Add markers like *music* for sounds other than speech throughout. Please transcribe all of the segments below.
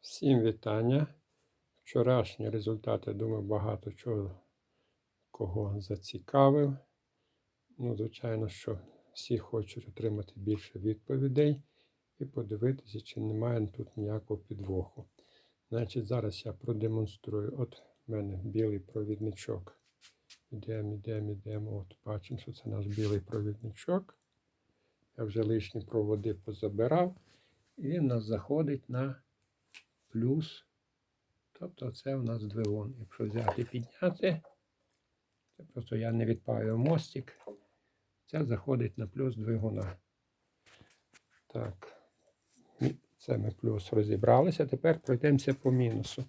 Всім вітання. Вчорашні результати, думаю, багато чого кого зацікавив. Ну, звичайно, що всі хочуть отримати більше відповідей і подивитися, чи немає тут ніякого підвоху. Значить, зараз я продемонструю. От в мене білий провідничок. Ідемо, ідемо, ідемо. От бачимо, що це наш білий провідничок. Я вже лишні проводи позабирав. І нас заходить на плюс. Тобто це у нас двигун. Якщо взяти підняти, це просто я не відпаю мостик. Це заходить на плюс двигуна. Так, це ми плюс розібралися. Тепер пройдемося по мінусу.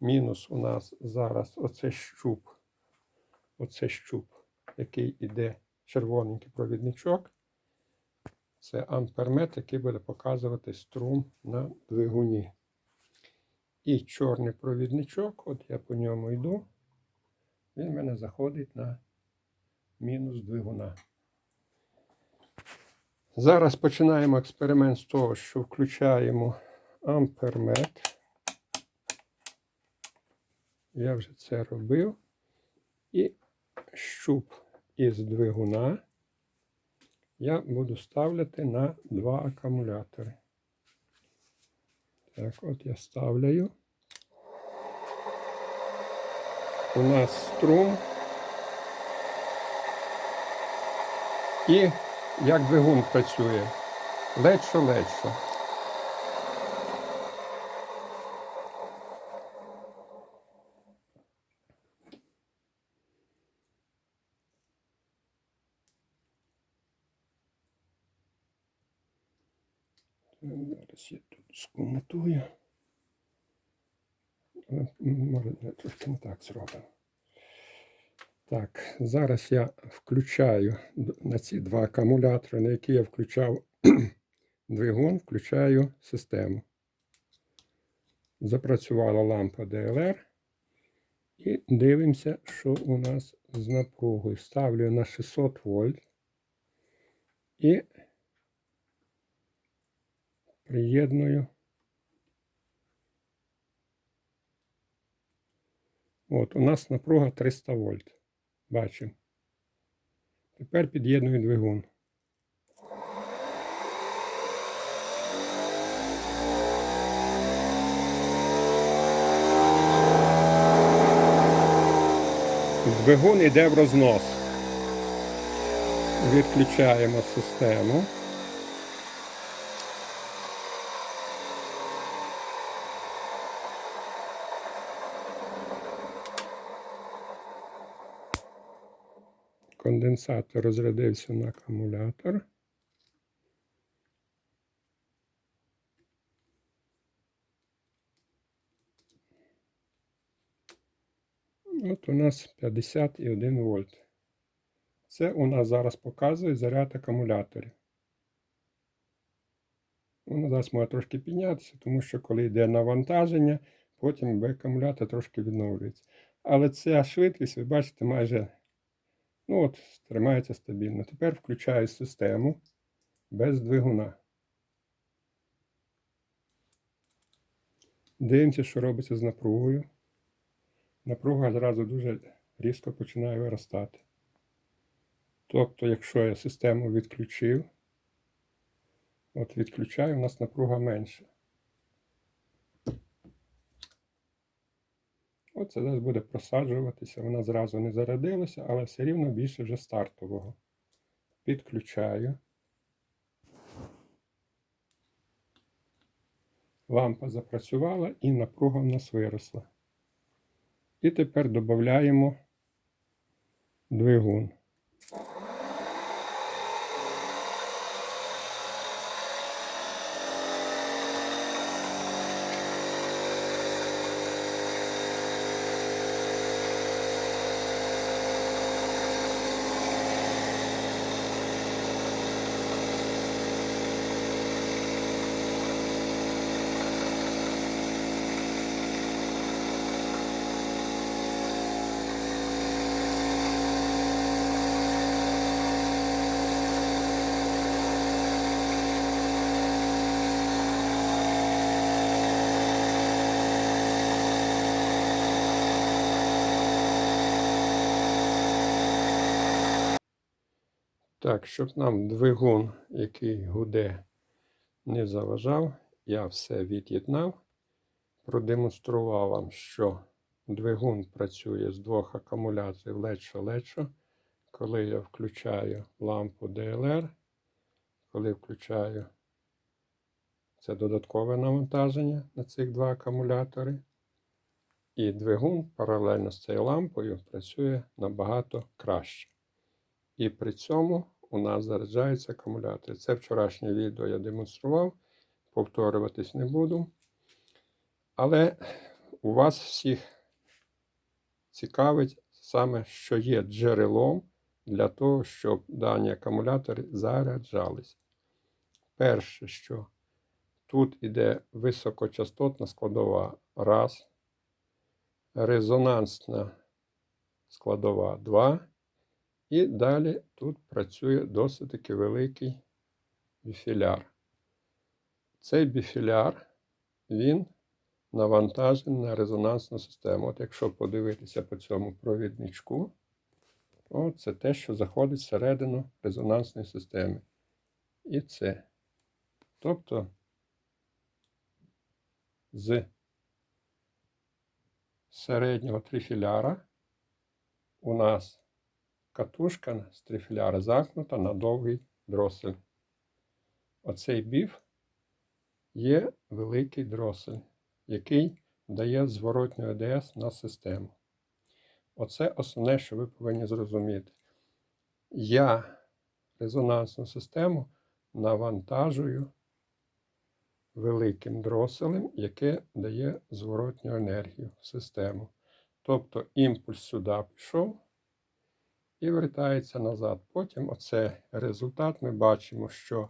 Мінус у нас зараз оце щуп. Оце щуп, який іде червоненький провідничок. Це ампермет, який буде показувати струм на двигуні. І чорний провідничок, от я по ньому йду, він в мене заходить на мінус двигуна. Зараз починаємо експеримент з того, що включаємо ампермет. Я вже це робив. І щуп із двигуна я буду ставляти на два акумулятори. Так, от я ставляю. У нас струм. І як двигун працює. Ледше, ледше. Зараз я тут скомутую. Може, трошки не так зробимо. Так, зараз я включаю на ці два акумулятори, на які я включав *clears throat* двигун, включаю систему. Запрацювала лампа DLR. І дивимося, що у нас з напругою. Ставлю на 600 вольт. І приєдную. От, у нас напруга 300 вольт. Бачимо. Тепер під'єдную двигун. Двигун йде в рознос. Відключаємо систему. Конденсатор розрядився на акумулятор. От у нас 51 вольт. Це у нас зараз показує заряд акумуляторів. Воно зараз може трошки піднятися, тому що коли йде навантаження, потім акумулятор трошки відновлюється. Але ця швидкість, ви бачите, майже ну от, тримається стабільно. Тепер включаю систему без двигуна. Дивимося, що робиться з напругою. Напруга зразу дуже різко починає виростати. Тобто, якщо я систему відключив, от відключаю, у нас напруга менша. Оце зараз буде просаджуватися, вона зразу не зарядилася, але все рівно більше вже стартового. Підключаю. Лампа запрацювала і напруга в нас виросла. І тепер додаємо двигун. Так, щоб нам двигун, який гуде, не заважав, я все від'єднав. Продемонстрував вам, що двигун працює з двох акумуляторів лечо-лечо. Коли я включаю лампу DLR, коли включаю це додаткове навантаження на цих два акумулятори. І двигун паралельно з цією лампою працює набагато краще. І при цьому у нас заряджаються акумулятори. Це вчорашнє відео я демонстрував, повторюватись не буду. Але у вас всіх цікавить саме, що є джерелом для того, щоб дані акумулятори заряджались. Перше, що тут іде високочастотна складова раз, резонансна складова 2. І далі тут працює досить таки великий біфіляр. Цей біфіляр, він навантажений на резонансну систему. От якщо подивитися по цьому провідничку, о, це те, що заходить всередину резонансної системи. І це. Тобто з середнього трифіляра у нас катушка з трифіляра замкнута на довгий дросель. Оцей біф є великий дросель, який дає зворотню АДС на систему. Оце основне, що ви повинні зрозуміти. Я резонансну систему навантажую великим дроселем, яке дає зворотню енергію в систему. Тобто імпульс сюди пішов і вертається назад. Потім оце результат ми бачимо, що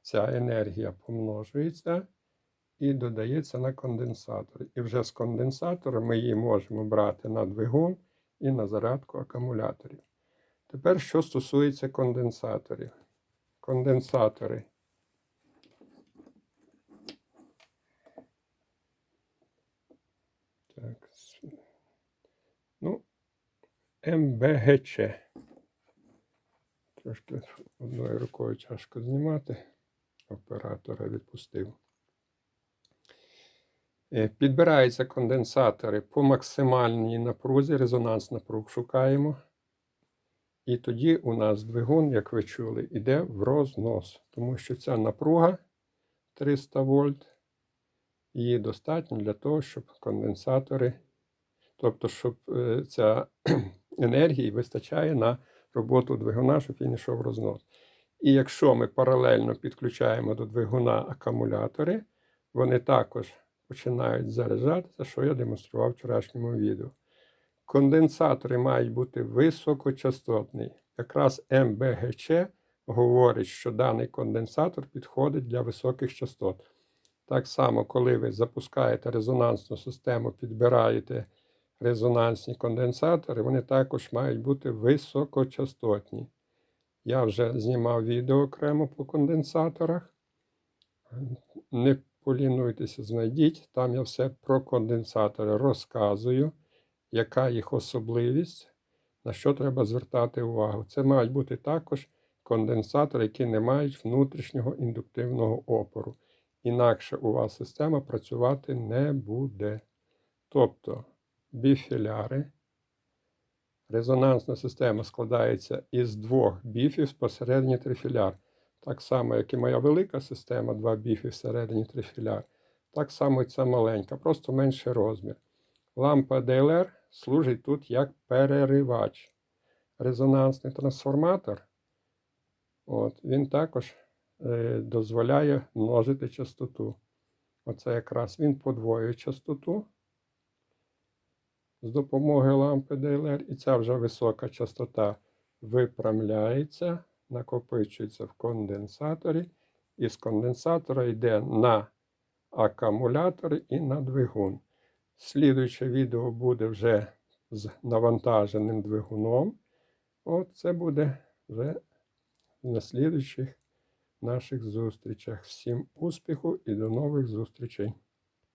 ця енергія помножується і додається на конденсатор. І вже з конденсатора ми її можемо брати на двигун і на зарядку акумуляторів. Тепер, що стосується конденсаторів. Конденсатори. Так. МБГЧ. Трошки одною рукою тяжко знімати. Оператора відпустив. Е, Підбираються конденсатори по максимальній напрузі, резонанс напруг шукаємо. І тоді у нас двигун, як ви чули, йде в рознос, тому що ця напруга 300 вольт, її достатньо для того, щоб конденсатори, тобто, щоб е, ця енергії вистачає на роботу двигуна, щоб він йшов рознос. І якщо ми паралельно підключаємо до двигуна акумулятори, вони також починають заряджатися, що я демонстрував в вчорашньому відео. Конденсатори мають бути високочастотні. Якраз МБГЧ говорить, що даний конденсатор підходить для високих частот. Так само, коли ви запускаєте резонансну систему, підбираєте резонансні конденсатори, вони також мають бути високочастотні. Я вже знімав відео окремо по конденсаторах. Не полінуйтеся, знайдіть. Там я все про конденсатори розказую, яка їх особливість, на що треба звертати увагу. Це мають бути також конденсатори, які не мають внутрішнього індуктивного опору. Інакше у вас система працювати не буде. Тобто біфіляри. Резонансна система складається із двох біфів посередині трифіляр. Так само, як і моя велика система, два біфи всередині трифіляр. Так само і ця маленька, просто менший розмір. Лампа DLR служить тут як переривач. Резонансний трансформатор. От, Він також е, дозволяє множити частоту. Оце якраз він подвоює частоту з допомогою лампи DLR, і ця вже висока частота випрямляється, накопичується в конденсаторі, і з конденсатора йде на акумулятори і на двигун. Слідуюче відео буде вже з навантаженим двигуном. От це буде вже на слідуючих наших зустрічах. Всім успіху і до нових зустрічей!